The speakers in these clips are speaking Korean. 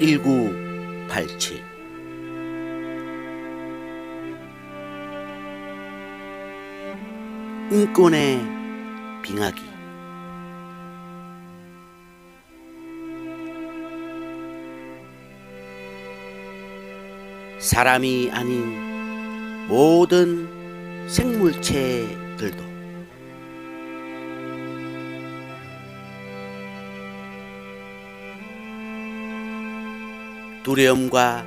1987 인권의 빙하기. 사람이 아닌 모든 생물체들도 두려움과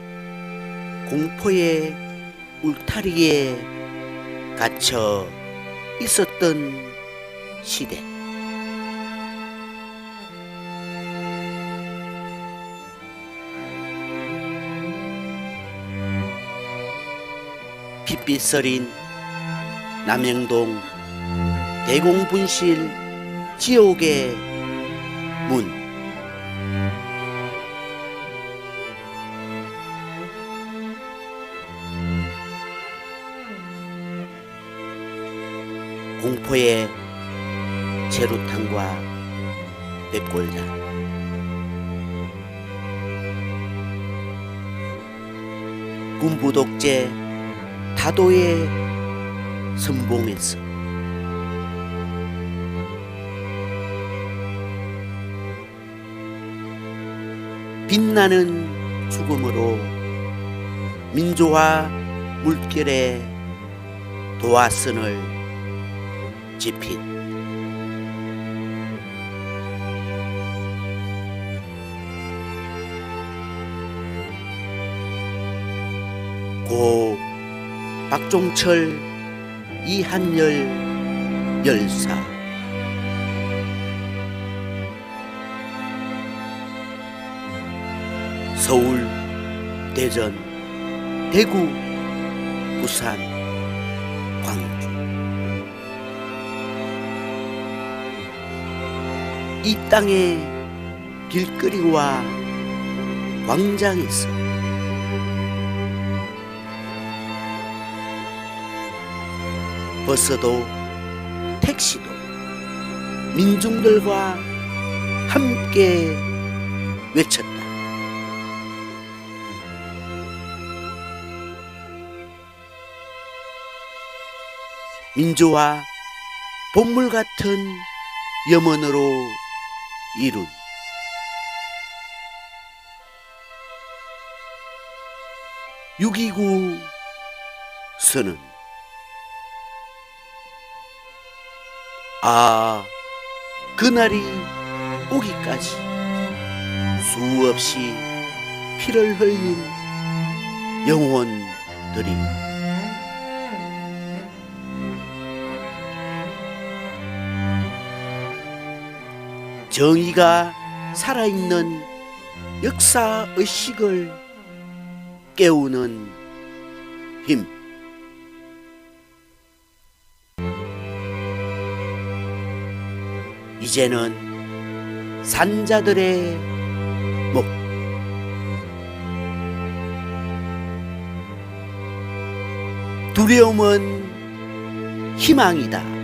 공포의 울타리에 갇혀 있었던 시대. 핏빛서린 남영동 대공분실 지옥의 문. 공포의 제루탄과 맵골자 군부 독재 다도의 선봉에서 빛나는 죽음으로 민주화 물결에 도화선을 지핀. 고 박종철 이한열 열사. 서울 대전 대구 부산 광주 이 땅의 길거리와 광장에서 버스도 택시도 민중들과 함께 외쳤다. 민주화 본물 같은 염원으로 이룬. 육이구 선은 아 그날이 오기까지 수없이 피를 흘린 영혼들이 정의가 살아있는 역사 의식을 깨우는 힘. 이제는 산자들의 목. 두려움은 희망이다.